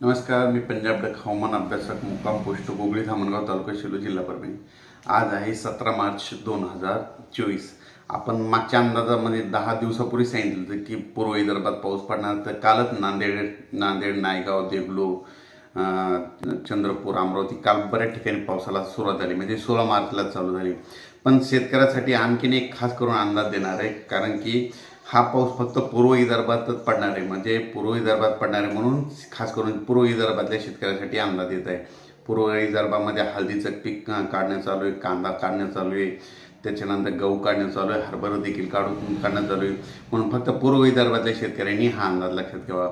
नमस्कार मी पंजाब डक हवामान अभ्यासक मुक्काम पोस्ट गोगळी धामणगाव तालुका शिलो जिल्हा परभणी. आज आहे सतरा मार्च दोन हजार चोवीस. आपण मागच्या अंदाजामध्ये दहा दिवसापूर्वी सांगितलं होतं की पूर्व विदर्भात पाऊस पडणार तर कालच नांदेड नांदेड नायगाव देगलू चंद्रपूर अमरावती काल बऱ्याच ठिकाणी पावसाला सुरुवात झाली. म्हणजे सोळा मार्चला चालू झाली. पण शेतकऱ्यासाठी आणखीन एक खास करून अंदाज देणार आहे कारण की हा पाऊस फक्त पूर्व विदर्भातच पडणार आहे. म्हणजे पूर्व विदर्भात पडणार आहे म्हणून खास करून पूर्व विदर्भातल्या शेतकऱ्यासाठी अंदाज येत आहे. पूर्व विदर्भामध्ये हळदीचं पीक काढणं चालू आहे कांदा काढणं चालू आहे त्याच्यानंतर गहू काढणं चालू आहे हरभरा देखील काढून काढणं चालू आहे. म्हणून फक्त पूर्व विदर्भातल्या शेतकऱ्यांनी हा अंदाज लक्षात ठेवा.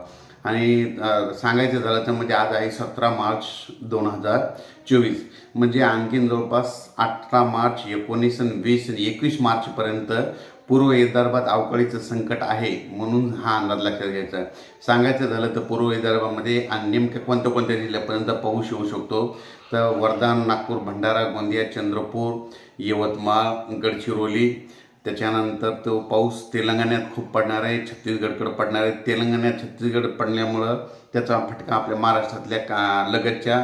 आणि सांगायचं झालं तर म्हणजे आज आहे सतरा मार्च दोन हजार चोवीस. म्हणजे आणखीन जवळपास अठरा मार्च एकोणीस आणि वीस आणि एकवीस मार्चपर्यंत पूर्व विदर्भात अवकाळीचं संकट आहे म्हणून हा अंदाज लक्षात घ्यायचा. सांगायचं झालं तर पूर्व विदर्भामध्ये नेमक्या कोणत्या कोणत्या जिल्ह्यापर्यंत पाऊस येऊ शकतो? तर वर्धा नागपूर भंडारा गोंदिया चंद्रपूर यवतमाळ गडचिरोली त्याच्यानंतर तो पाऊस तेलंगणात खूप पडणार आहे छत्तीसगडकडे पडणार आहे. तेलंगणात छत्तीसगड पडल्यामुळं त्याचा फटका आपल्या महाराष्ट्रातल्या का लगतच्या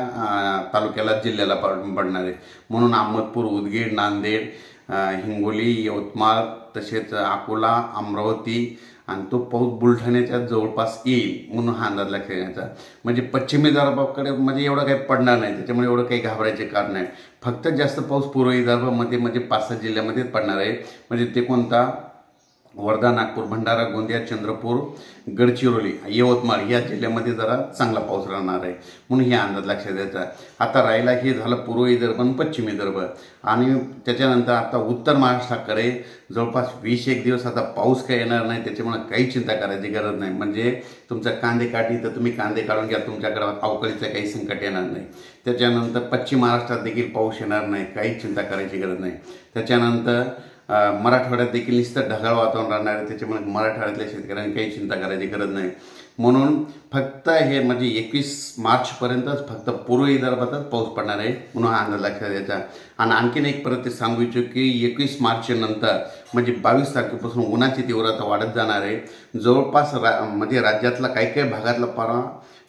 तालुक्याला जिल्ह्याला पड पडणार आहे. म्हणून अहमदपूर उदगीर नांदेड हिंगोली यवतमाळ तसेच अकोला अमरावती आणि तो पाऊस बुलढाण्याच्या जवळपास येईल म्हणून हा अंदाज लक्षात म्हणजे पश्चिमी विदर्भाकडे म्हणजे एवढं काही पडणार नाही त्याच्यामुळे एवढं काही घाबरायचे कारण नाही. फक्त जास्त पाऊस पूर्व विदर्भामध्ये म्हणजे पाच सहा जिल्ह्यामध्येच पडणार आहे. म्हणजे ते कोणता? वर्धा नागपूर भंडारा गोंदिया चंद्रपूर गडचिरोली यवतमाळ या जिल्ह्यामध्ये जरा चांगला पाऊस राहणार आहे. म्हणून हे अंदाज लक्षात द्यायचा आता राहिला हे झालं पूर्व विदर्भ आणि पश्चिम विदर्भ आणि त्याच्यानंतर आता उत्तर महाराष्ट्राकडे जवळपास वीस एक दिवस आता पाऊस काही येणार नाही त्याच्यामुळे काही चिंता करायची गरज नाही. म्हणजे तुमचा कांदे काढली तर तुम्ही कांदे काढून घ्या तुमच्याकडे अवकाळीचं काही संकट येणार नाही. त्याच्यानंतर पश्चिम महाराष्ट्रात देखील पाऊस येणार नाही काही चिंता करायची गरज नाही. त्याच्यानंतर मराठवाड्यात देखील निस्तर ढगाळ वातावरण राहणार आहे त्याच्यामुळे मराठवाड्यातल्या शेतकऱ्यांनी काही चिंता करायची गरज नाही. म्हणून फक्त हे म्हणजे एकवीस मार्चपर्यंतच फक्त पूर्व विदर्भातच पाऊस पडणार आहे म्हणून हा अंदाज लक्षात द्यायचा आणि आणखीन एक परत ते सांगू इच्छितो की एकवीस मार्च नंतर म्हणजे बावीस तारखेपासून उन्हाची तीव्रता वाढत जाणार आहे. जवळपास रा म्हणजे राज्यातला काही काही भागातला परा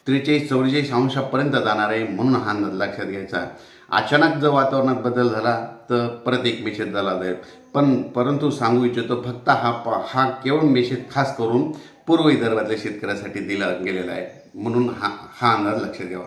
त्रेचाळीस चौवेचाळीस अंशापर्यंत जाणार आहे म्हणून हा अंदाज लक्षात घ्यायचा. अचानक जर वातावरणात बदल झाला तर परत एक मेसेज झाला जाईल पण परंतु सांगू इच्छितो फक्त हा प हा केवळ मेसेज खास करून पूर्व विदर्भातल्या शेतकऱ्यासाठी दिला गेलेला आहे. म्हणून हा हा अंदाज लक्षात घ्यावा.